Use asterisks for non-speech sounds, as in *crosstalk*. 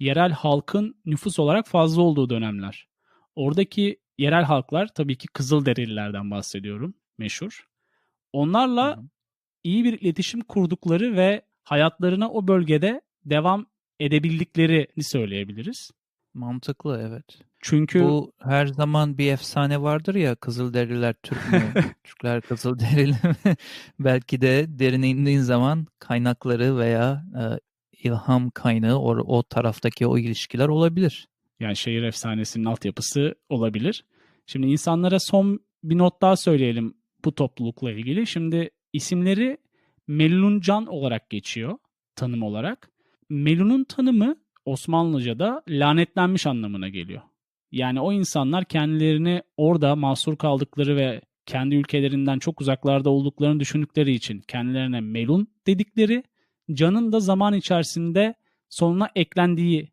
yerel halkın nüfus olarak fazla olduğu dönemler. Oradaki yerel halklar tabii ki Kızılderililerden bahsediyorum meşhur. Onlarla Hı iyi bir iletişim kurdukları ve hayatlarına o bölgede devam edebildiklerini söyleyebiliriz. Mantıklı evet. Çünkü Bu her zaman bir efsane vardır ya Kızılderililer Türk mü? *laughs* Türkler Kızılderili mi? *laughs* Belki de derine indiğin zaman kaynakları veya e, ilham kaynağı o, o taraftaki o ilişkiler olabilir. yani şehir efsanesinin altyapısı olabilir. Şimdi insanlara son bir not daha söyleyelim bu toplulukla ilgili. Şimdi isimleri Meluncan olarak geçiyor tanım olarak. Melun'un tanımı Osmanlıca'da lanetlenmiş anlamına geliyor. Yani o insanlar kendilerini orada mahsur kaldıkları ve kendi ülkelerinden çok uzaklarda olduklarını düşündükleri için kendilerine melun dedikleri, canın da zaman içerisinde sonuna eklendiği